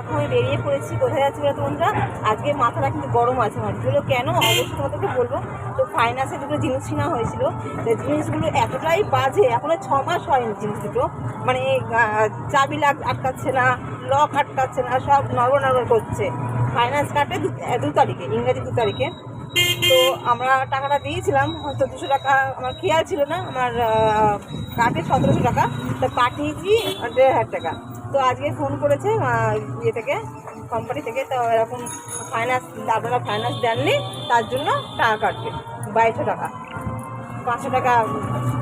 এখন আমি বেরিয়ে পড়েছি, কোথায় যাচ্ছি বলতো বন্ধুরা? আজকে মাথাটা কিন্তু গরম আছে আমার। যেগুলো কেন? অবশ্যই তোমাদেরকে বলব। তো ফাইন্যান্সে দুটো জিনিস কেনা হয়েছিল। জিনিসগুলো এতটাই বাজে, এখনও ছ মাস হয়নি জিনিস দুটো। মানে চাবি লাগ আটকাচ্ছে না, লক আটকাচ্ছে না, সব নড়বড় নড়বড় করছে। ফাইন্যান্স কাটে দু তারিখে, ইংরেজি দু তারিখে। তো আমরা টাকাটা দিয়েছিলাম, হয়তো দুশো টাকা আমার খেয়াল ছিল না, আমার কাটে সতেরোশো টাকা। তো পাঠিয়েছি দেড় হাজার টাকা। তো আজকে ফোন করেছে ইয়ে থেকে কোম্পানি থেকে তো এরকম ফাইন্যান্স আপনারা ফাইন্যান্স দেননি তার জন্য টাকা কাটবে বাইশশো টাকা। পাঁচশো টাকা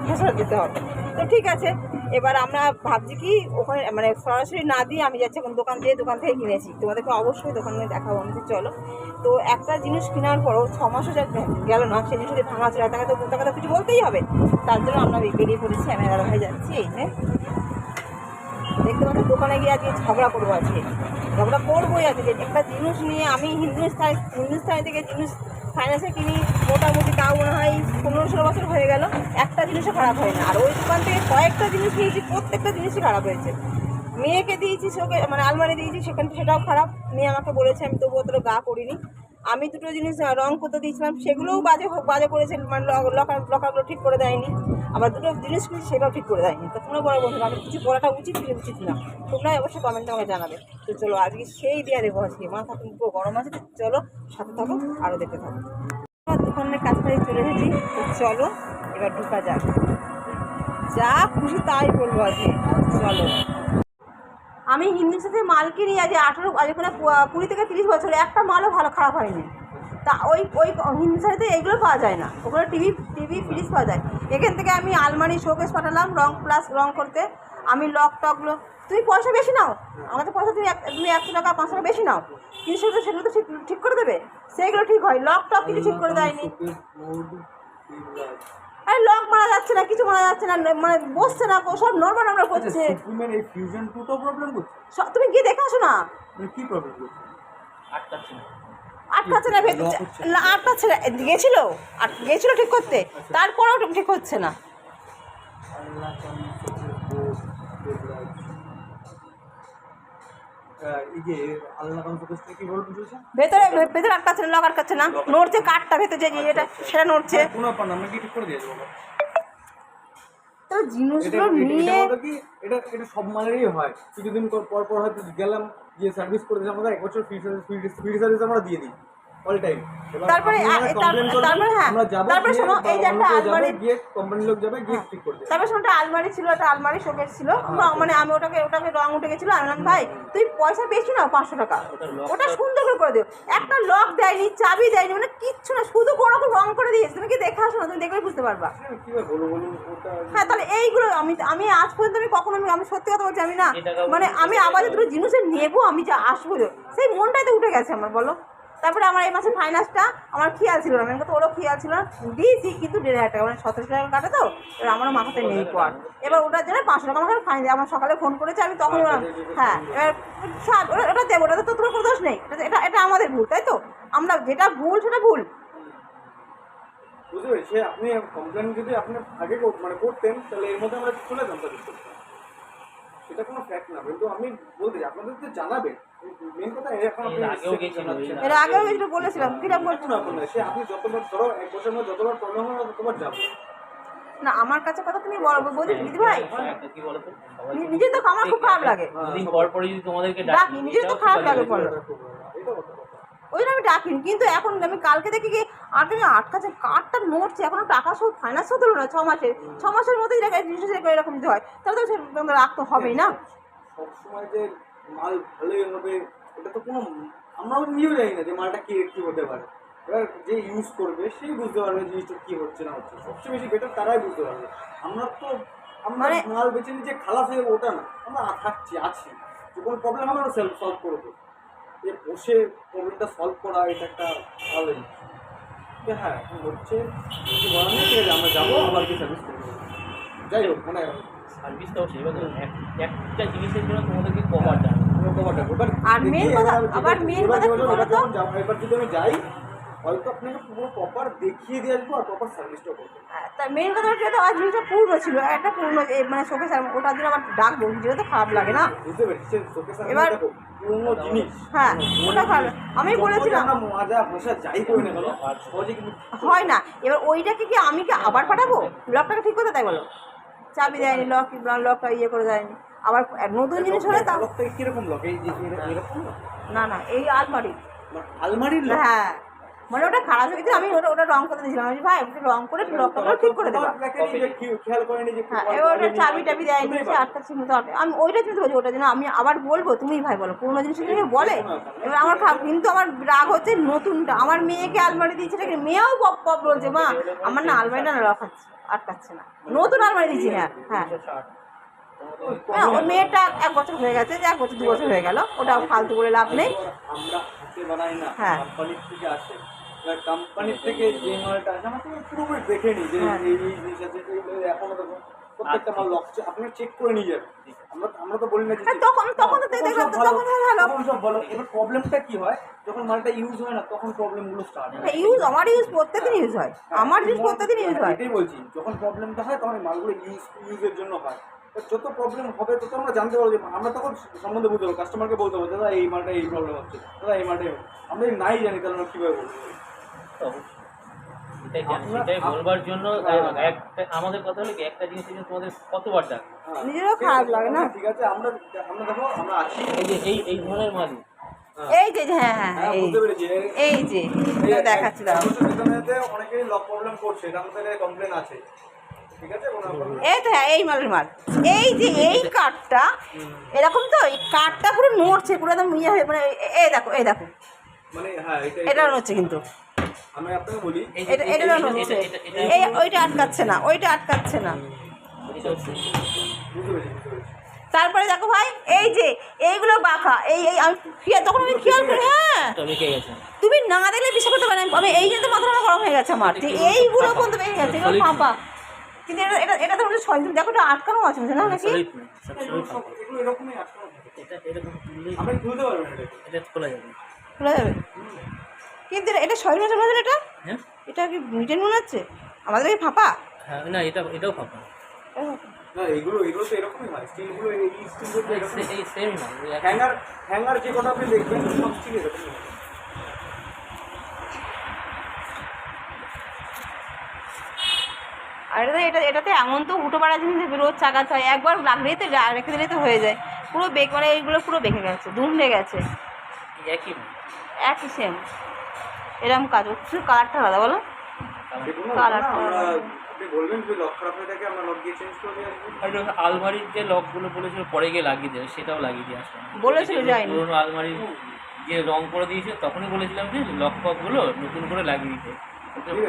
ফেসলা দিতে হবে। তো ঠিক আছে এবার আমরা ভাবছি কি ওখানে মানে সরাসরি না দিয়ে আমি যাচ্ছি এখন দোকান দিয়ে দোকান থেকে কিনেছি। তোমাদেরকে অবশ্যই দোকানে দেখাবো আমি বলছি, চলো। তো একটা জিনিস কেনার পরও ছ মাসও যা গেল না সেই জিনিস যদি ভাঙা ছিল তাকে তো তাকে তো কিছু বলতেই হবে। তার জন্য আমরা বেরিয়ে পড়েছি আমি দাদা ভাই যাচ্ছি এই যে। দেখতে পাচ্ছি দোকানে গিয়ে আজকে ঝগড়া করব আজকে। ঝগড়া করবোই আজকে। একটা জিনিস নিয়ে আমি হিন্দুস্তান হিন্দুস্তানি থেকে জিনিস ফাইন্যান্সে কিনি, মোটামুটি তাও মনে হয় পনেরো ষোলো বছর হয়ে গেল, একটা জিনিসও খারাপ হয় না। আর ওই দোকান থেকে কয়েকটা জিনিস নিয়েছি, প্রত্যেকটা জিনিসই খারাপ হয়েছে। মেয়েকে দিয়েছি শোকে মানে আলমারি দিয়েছি, সেখান সেটাও খারাপ। মেয়ে আমাকে বলেছে, আমি তবু অতটা গা করিনি। আমি দুটো জিনিস রং করতে দিয়েছিলাম, সেগুলোও বাজে বাজে করেছে মানে লক- লকার লকারগুলো ঠিক করে দেয়নি। আবার দুটো জিনিস কিনেছি সেটাও ঠিক করে দেয়নি। তো তোমরা বড় বন্ধুরা, আমি কিছু বলাটা উচিত কি উচিত না? তোমরা অবশ্যই কমেন্টে আমাকে জানাবে। তো চলো, আজকে সেই দেওয়া দেবো আজকে মাথা কিন্তু পুরো গরম আছে চলো, সাথে থাকো আরও দেখতে থাকো। দোকানের কাছাকাছি চলে এসেছি, তো চলো, এবার ঢুকা যাক। যা খুশি তাই বলব আজকে, চলো। আমি হিন্দুর সাথে মাল কিনি আজ আঠেরো, আজ এখানে প- কুড়ি থেকে তিরিশ বছর একটা মালও ভালো, খারাপ হয়নি। তা ওই ওই হিন্দু সাথে এইগুলো পাওয়া যায় না। ওখানে টিভি টিভি, ফ্রিজ পাওয়া যায়। এখান থেকে আমি আলমারি, শোকেস পাঠালাম, রং প্লাস রং করতে। আমি লক টকগুলো, তুমি পয়সা বেশি নাও। আমাদের পয়সা তুমি তুমি একশো টাকা, পাঁচশো টাকা বেশি নাও। কিন্তু সেগুলো সেগুলো তো ঠিক ঠিক করে দেবে। সেইগুলো ঠিক হয়। লক টক কিছু ঠিক করে দেয়নি। লক মারা যাচ্ছে না কিছু মারা যাচ্ছে না মানে বসছে না সব নর্মাল নর্মাল করছে। সুপ্রিমের এই ফিউশন টুটো প্রবলেম করছে? তুমি গিয়ে দেখে আসো না। মানে কি প্রবলেম করছে? আটকাচ্ছে না Lock হচ্ছে না। আটকাচ্ছে না গেছিল। আর গেছিল ঠিক করতে। তারপরেও ঠিক হচ্ছে না আহ, এই যে আল্লাহ কনফারেন্সটা কি বলব চলছে ভেতরে ভেতরে আটকাচ্ছে না লক আটকাচ্ছে না? নড়ছে কাঠটা ভেতরে যে এটা সেটা নড়ছে। তো এটা জিনিসগুলো এটা- নিয়ে এটা এটা এটা সব মালেরই হয়। কিছুদিন পর পর পর হয়তো গেলাম গিয়ে সার্ভিস করে দিলাম আমরা এক বছর ফ্রি সার্ভিস ফ্রি সার্ভিস আমরা দিয়ে দিই। অল টাইম তারপরে তারপরে হ্যাঁ, তারপরে শোনো, এই যে একটা আলমারি- গিয়ে কোম্পানির লোক যাবে গিয়ে ঠিক করে দেবে শোনো একটা আলমারি ছিল একটা আলমারি শোকেস ছিল। মানে আমি ওটাকে ওটাকে রং উঠে গেছিল। আমি বললাম ভাই তুই পয়সা নাও পাঁচশো টাকা। ওটা সুন্দর করে করে দিও। একটা লক দেয়নি চাবি দেয়নি মানে কিচ্ছু না শুধু করে রং করে দিয়েছে। তুমি কি দেখে আসো না? তুমি দেখলে বুঝতে পারবা। হ্যাঁ তাহলে এইগুলো আমি আমি আজ পর্যন্ত আমি কখনো আমি আমি সত্যি কথা বলছি আমি না মানে আমি আবার দুটো জিনিস নেব আমি যা আসব সেই মনটাই তো উঠে গেছে আমার বলো। তারপরে আমার এই মাসে ফাইন্যান্সটা আমার খেয়াল ছিল না। আমি তো ওরও খেয়াল ছিল না? দিয়েছি, কিন্তু দেড় হাজার টাকা। মানে সতেরোশো টাকা কাটে তো, এবার আমারও মাথাতে নেই পর। এবার ওটার জন্য পাঁচশো টাকা আমাকে ফাইন আমার সকালে ফোন করেছে, আমি তখন হ্যাঁ এবার সব ওটা- দেবো ওটা তো তোমার কোনো দোষ নেই। এটা- এটা আমাদের ভুল, তাই তো? আমরা যেটা ভুল, সেটা ভুল। বুঝতে পেরেছি। আপনি কমপ্লেন যদি আপনি আগে মানে করতেন, তাহলে এর মধ্যে আমরা চলে যেতাম। সেটা কোনো ফ্যাক্ট না কিন্তু আমি বলতে আপনাদের তো জানাবেন। মেন কথা এখন এর আগেও এর বলেছিলাম কীরকম না, সে আপনি যতবার ধরো এক বছর মধ্যে যতবার প্রবলেম হবে ততবার যাব না আমার কাছে কথা তুমি বলো বলছি দিদি ভাই। একটা কি বলতো সবাই নি- নিজের তো আমার খুব খারাপ লাগে। দুদিন পর পরই যদি তোমাদেরকে ডাকি নিজের তো খারাপ লাগে ওই জন্য আমি ডাকিনি। কিন্তু এখন আমি কালকে দেখি কি আটকে আটকাছে কার্ডটা নড়ছে এখনও টাকা শোধ ফাইন্যান্স শোধ হলো না ছ মাসে ছ মাসের মধ্যেই দেখা জিনিস এরকম দিতে হয় তাহলে তো সে রাখতে হবেই না। সবসময় যে মাল ভালোই হবে এটা তো কোনো আমরাও নিজেও জানি না যে মালটা কি কি হতে পারে। এবার যে ইউজ করবে সেই বুঝতে পারবে জিনিসটা কি হচ্ছে না হচ্ছে। সবচেয়ে বেশি বেটার তারাই বুঝতে পারবে। আমরা তো আমরা মানে- মাল বেছে নিয়ে যে খালাস হয়ে যাবে ওটা না আমরা থাকছি আছি। যে কোনো প্রবলেম হবে আমরা সেলফ সলভ করব যে বসে প্রবলেমটা সলভ করা এটা একটা ভালো জিনিস যে হ্যাঁ এখন হচ্ছে কিছু বলার নেই ঠিক আছে আমরা যাব আবার কি সার্ভিস করব। যাই হোক মানে সার্ভিস তো এক- একটা জিনিসের জন্য তোমাদেরকে কভার দেয় কভারটা এবার আর main কথা- আবার যদি- কথা কি এবার যদি আমি যাই হয়তো আপনাকে পুরো প্রপার দেখিয়ে দিয়ে আসব আর প্রপার সার্ভিসটা করব। হ্যাঁ, তা মেন কথা হচ্ছে তো আর জিনিসটা পুরনো ছিল একটা পুরনো মানে শোকে ওটার জন্য আমার ডাকবো যেটা তো খারাপ লাগে না। বুঝতে পেরেছি চোখে সামনে এবার- পুরোনো জিনিস। হ্যাঁ ওটা খারাপ। আমি বলেছিলাম আমরা মাজা ভাষা যাই করি না কেন সহজে কিন্তু হয় না। এবার ওইটাকে কি আমি কি আবার পাঠাবো? লকটাকে ঠিক করতে তাই বলো? চাবি দেয়নি লক লকটা ইয়ে করে দেয়নি। আবার নতুন জিনিস হলে তা কীরকম লক এই না? না এই আলমারি। মানে আলমারির হ্যাঁ। মানে ওটা খারাপ হয়ে গেছে আমি ওটা ওটা রং করে দিয়েছিলাম। আমি ভাই ওটা রং করে লকটা করে ঠিক করে দেবা। খেয়াল করেনি যে হ্যাঁ এবার ওটা চাবি টাবি দেয় সে আটটা ছিল তো আটটা- আমি ওইটা চিন্তা করছি ওটা জন্য আমি আবার বলব তুমি ভাই বলো পুরোনো জিনিস নিয়ে বলে। এবার আমার কিন্তু আমার রাগ হচ্ছে নতুনটা। আমার মেয়েকে আলমারি দিয়েছে নাকি মেয়েও পপ পপ বলছে মা আমার না আলমারিটা না রাখাচ্ছে আটকাচ্ছে না। নতুন আলমারি দিয়েছি হ্যাঁ হ্যাঁ। হ্যাঁ ওর মেয়েটা এক বছর হয়ে গেছে যে এক বছর দু বছর হয়ে গেল ওটা ফালতু করে লাভ নেই। আমরা হাতে বানাই না হ্যাঁ। কোম্পানির থেকে যে মালটা আসে আমরা পুরোপুরি দেখে নিই যে হ্যাঁ। এই জিনিস আছে এখনও দেখো প্রত্যেকটা মাল লক আপনারা চেক করে নিয়ে যাবেন। আমরা আমরা তো বলি না যে হ্যাঁ, তখন- তখন তো দেখলাম তখন ভালো। তখন সব ভালো। এবার প্রবলেমটা কি হয়? যখন মালটা ইউজ হয় না তখন প্রবলেমগুলো স্টার্ট হয়। ইউজ আমার ইউজ প্রত্যেকদিন ইউজ হয়। আমার জিনিস প্রত্যেকদিন ইউজ হয় এটাই বলছি। যখন প্রবলেমটা হয় তখন মালগুলো ইউজ ইউজের জন্য হয়। যত প্রবলেম হবে তত আমরা জানতে পারব যে আমরা তখন সম্বন্ধে বুঝতে পারব কাস্টমারকে বলতে পারব দাদা এই মালটা এই প্রবলেম হচ্ছে দাদা এই মালটা আমরা যদি নাই জানি তাহলে আমরা কীভাবে বলব এটাই জানি, আপনার- সেটাই বলবার জন্য হ্যাঁ। আমাদের কথা হলো কি একটা জিনিসের জন্য তোমাদের কতবার ডাক হ্যাঁ, নিজেরও খারাপ লাগে না? ঠিক আছে আমরা আমরা দেখো আমরা আছি এই যে এই এই ধরনের মাল এই যে হ্যাঁ হ্যাঁ হ্যাঁ এই বুঝতে পেরেছি এই যে এটা দেখাচ্ছি দাঁড়াও। সেখানে অনেকেই লক প্রবলেম করছে এটা আমাদের কমপ্লেন আছে এই তো হ্যাঁ এই মালের মাল। এই যে এই কাঠটা এরকম তো এই কাঠটা পুরো নড়ছে পুরো একদম ইয়ে হয়ে মানে এ- এই দেখো এই দেখো। মানে হ্যাঁ এটা এটা নড়ছে কিন্তু। আমি আপনাকে বলি এটা এটা এই ওইটা আটকাচ্ছে না ওইটা আটকাচ্ছে না। তারপরে দেখো ভাই এই যে এইগুলো বাঁকা এই এই আমি খেয়াল তখন আমি খেয়াল করি হ্যাঁ। তুমি না দেখলে বিশ্বাস করতে পারেন আমি এই জন্য মাথাটা গরম হয়ে গেছে আমার। এইগুলো পর্যন্ত বেরিয়ে গেছে এগুলো ফাঁপা। কিন্তু এটা এটা এটা তো মনে হয় ছয় দিন দেখো এটা আটকানো আছে বুঝলে না নাকি? না, হ্যাঁ। এটা খোলা যাবে। খোলা যাবে? কিন্তু এটা- ছয় মাসের মধ্যে এটা? হ্যাঁ? এটা কি রিটেন মনে হচ্ছে? আমাদের কি ফাঁপা? হ্যাঁ না এটা এটাও ফাঁকা না এগুলো এগুলো তো এরকমই হয়। স্টিলগুলো এই স্টিলগুলো এরকমই এই ওই একই- হ্যাঙ্গার হ্যাঙ্গার যে কটা আপনি দেখবেন সব স্টিল এরকমই আর এটা এটা এটাতে এমন তো উঠো পাড়া জিনিস যে রোজ চাকাতে হয়। একবার লাগলেই তো রেখে দিলেই তো হয়ে যায়। পুরো বেক মানে এইগুলো পুরো বেঁকে গেছে দুমড়ে গেছে। একই একই সেম এরকম কাজ। ও শুধু কালারটা আলাদা বলো। কালারটা আমরা যে লক খারাপ থাকে আমরা লক দিয়ে চেঞ্জ করে দিয়ে আসব। আর ওটা আলমারির যে লকগুলো বলেছিল পরে গিয়ে লাগিয়ে দেবে সেটাও লাগিয়ে দিয়ে আসলাম বলেছিল যায়নি। পুরোনো আলমারির যে রং করে দিয়েছে তখনই বলেছিলাম যে লক ফকগুলো নতুন করে লাগিয়ে দিতে।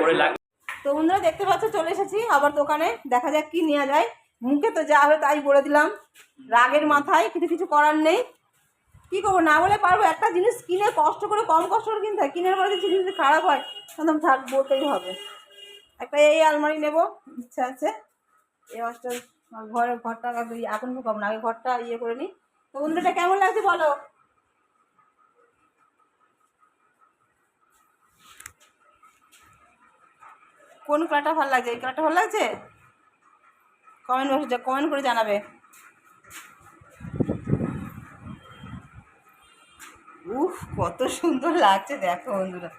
পরে লাগিয়ে তো বন্ধুরা দেখতে পাচ্ছ, চলে এসেছি আবার দোকানে। দেখা যাক কি নেওয়া যায়। মুখে তো যা হবে তাই বলে দিলাম। রাগের মাথায় কিছু কিছু করার নেই। কি করব, না বলে পারব। একটা জিনিস কিনে কষ্ট করে, কম কষ্ট করে কিনতে হয়। কিনের পরে যদি জিনিস খারাপ হয়, তখন থাক, বলতেই হবে। একটা এই আলমারি নেব, ইচ্ছা আছে। এই মাছটা ঘরের ঘরটা এখন ঢুকাবো না, আগে ঘরটা ইয়ে করে নিই। তো বন্ধুটা কেমন লাগছে বলো? কোন কালারটা ভালো লাগছে? এই কালারটা ভালো লাগছে? কমেন্ট বক্সে কমেন্ট করে জানাবে। উফ, কত সুন্দর লাগছে, দেখো বন্ধুরা।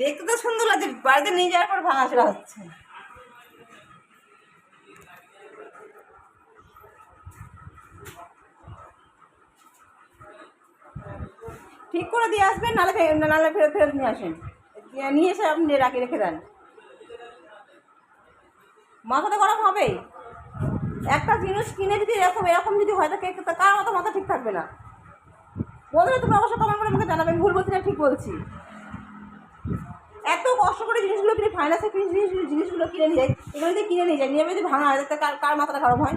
দেখতে তো সুন্দর লাগছে, বাড়িতে নিয়ে যাওয়ার পর ভাঙাচোরা হচ্ছে। ঠিক করে দিয়ে আসবেন, নাহলে নাহলে ফেরত ফেরত নিয়ে আসেন। নিয়ে এসে আপনি রাখি, রেখে দেন। মাথাটা গরম হবেই। একটা জিনিস কিনে যদি এরকম এরকম যদি হয়, তা কার মতো মাথা ঠিক থাকবে না। বললে তুমি অবশ্যই কমেন্ট করে আমাকে জানাবে, আমি ভুল বলছি না, ঠিক বলছি। এত কষ্ট করে জিনিসগুলো কিনে ফাইন্যান্সে জিনিসগুলো কিনে নিয়ে যায় এগুলো যদি কিনে নিয়ে যায় নিয়ে যদি ভাঙা হয় তাহলে কার কার মাথাটা খারাপ হয়?